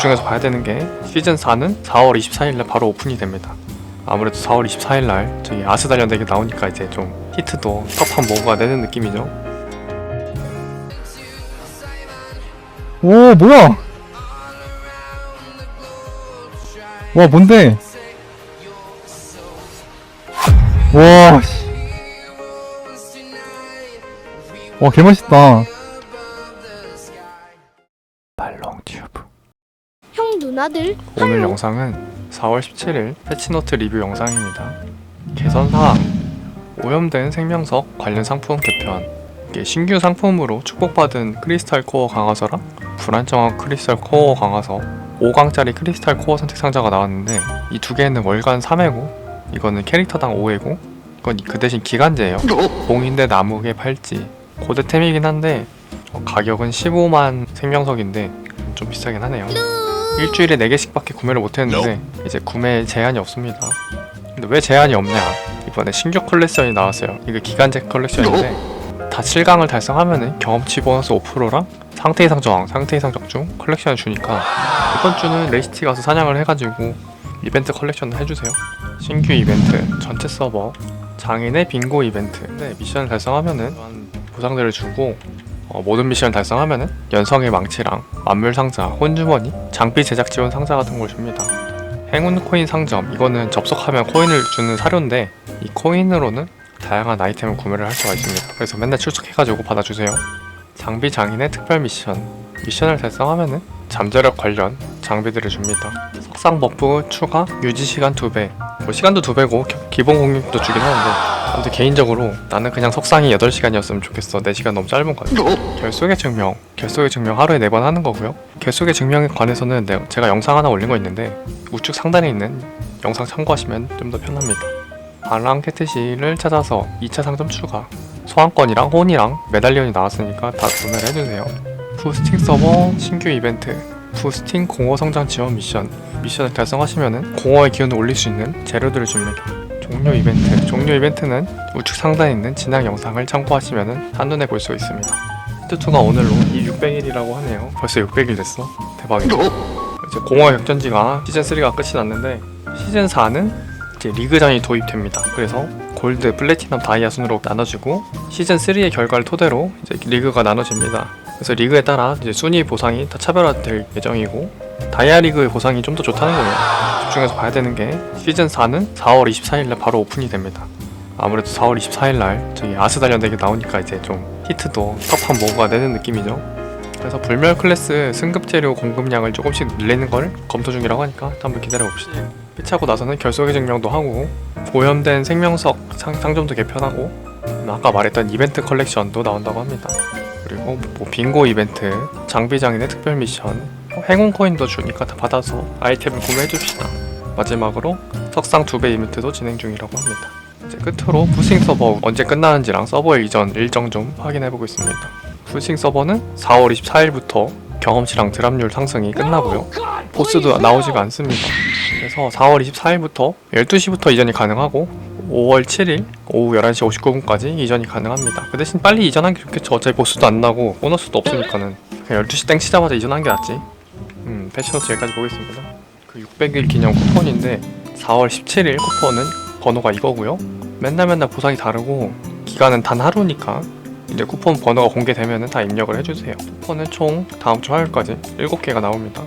집중해서 봐야 되는 게 시즌 4는 4월 24일날 바로 오픈이 됩니다. 아무래도 4월 24일날 저기 아스달련덱이 나오니까 이제 좀 히트도 top 한 모가 되는 느낌이죠. 오 뭐야 와 뭔데 와 씨. 와 개멋있다 누나들 오늘 영상은 4월 17일 패치노트 리뷰 영상입니다. 개선사항 오염된 생명석 관련 상품 개편 이게 신규 상품으로 축복받은 크리스탈 코어 강화서랑 불안정한 크리스탈 코어 강화서 5강짜리 크리스탈 코어 선택 상자가 나왔는데 이 두 개는 월간 3회고 이거는 캐릭터당 5회고 이건 그 대신 기간제예요. 봉인대 나무개 팔찌 고대템이긴 한데 어, 가격은 15만 생명석인데 좀 비싸긴 하네요. 일주일에 4개씩밖에 구매를 못했는데 이제 구매 제한이 없습니다. 근데 왜 제한이 없냐? 이번에 신규 컬렉션이 나왔어요. 이게 기간제 컬렉션인데 다 7강을 달성하면은 경험치 보너스 5%랑 상태 이상 저항, 상태 이상 적중 컬렉션을 주니까 이번 주는 레이시티 가서 사냥을 해가지고 이벤트 컬렉션을 해주세요. 신규 이벤트, 전체 서버, 장인의 빙고 이벤트. 네, 미션을 달성하면은 보상들을 주고 어, 모든 미션을 달성하면은 연성의 망치랑 만물 상자, 혼주머니, 장비 제작 지원 상자 같은 걸 줍니다. 행운 코인 상점 이거는 접속하면 코인을 주는 사료인데 이 코인으로는 다양한 아이템을 구매를 할 수가 있습니다. 그래서 맨날 출석해가지고 받아주세요. 장비 장인의 특별 미션 미션을 달성하면은 잠재력 관련 장비들을 줍니다. 석상 버프 추가 유지 시간 2배 뭐 시간도 2배고 기본 공격도 주긴 하는데 근데 개인적으로 나는 그냥 석상이 8시간이었으면 좋겠어. 4시간 너무 짧은 것 같아. 결속의 증명 결속의 증명 하루에 4번 하는 거고요. 결속의 증명에 관해서는 내- 제가 영상 하나 올린 거 있는데 우측 상단에 있는 영상 참고하시면 좀 더 편합니다. 알랑 캐트시를 찾아서 2차 상점 추가. 소환권이랑 혼이랑 메달리언이 나왔으니까 다 구매를 해주세요. 부스팅 서버 신규 이벤트 부스팅 공허 성장 지원 미션. 미션을 달성하시면은 공허의 기운을 올릴 수 있는 재료들을 줍니다 종료 이벤트 종료 이벤트는 우측 상단에 있는 진행 영상을 참고하시면은 한눈에 볼 수 있습니다. 히트2가 오늘로 이 600일이라고 하네요. 벌써 600일 됐어? 대박이다. 이제 공허 격전지가 시즌3가 끝이 났는데 시즌4는 이제 리그전이 도입됩니다. 그래서 골드, 플래티넘, 다이아 순으로 나눠지고 시즌 3의 결과를 토대로 이제 리그가 나눠집니다. 그래서 리그에 따라 이제 순위 보상이 다 차별화될 예정이고 다이아 리그의 보상이 좀 더 좋다는 거예요. 집중해서 봐야 되는 게 시즌 4는 4월 24일날 바로 오픈이 됩니다. 아무래도 4월 24일날 저기 아스달련덱이 나오니까 이제 좀 히트도 top 한 모가 되는 느낌이죠. 그래서 불멸 클래스 승급 재료 공급량을 조금씩 늘리는 걸 검토 중이라고 하니까 한번 기다려 봅시다. 피차고 나서는 결속의 증명도 하고 오염된 생명석 상, 상점도 개편하고 음, 아까 말했던 이벤트 컬렉션도 나온다고 합니다. 그리고 뭐 빙고 이벤트, 장비장인의 특별 미션, 뭐 행운 코인도 주니까 다 받아서 아이템을 구매해 줍시다. 마지막으로 석상 2배 이벤트도 진행 중이라고 합니다. 이제 끝으로 부싱 서버 언제 끝나는지랑 서버 이전 일정 좀 확인해 보고 있습니다. 부싱 서버는 4월 24일부터 경험치랑 드랍률 상승이 끝나고요. 보스도 나오지가 않습니다. 그래서 4월 24일부터 12시부터 이전이 가능하고 5월 7일 오후 11시 59분까지 이전이 가능합니다. 그 대신 빨리 이전한 게 좋겠죠. 어차피 보스도 안 나고 보너스도 없으니까는 그냥 12시 땡 치자마자 이전한 게 낫지. 음, 패치노트 여기까지 보겠습니다. 그 600일 기념 쿠폰인데 4월 17일 쿠폰은 번호가 이거고요. 맨날 맨날 보상이 다르고 기간은 단 하루니까 이제 쿠폰 번호가 공개되면 다 입력을 해주세요. 쿠폰은 총 다음 주 화요일까지 7개가 나옵니다.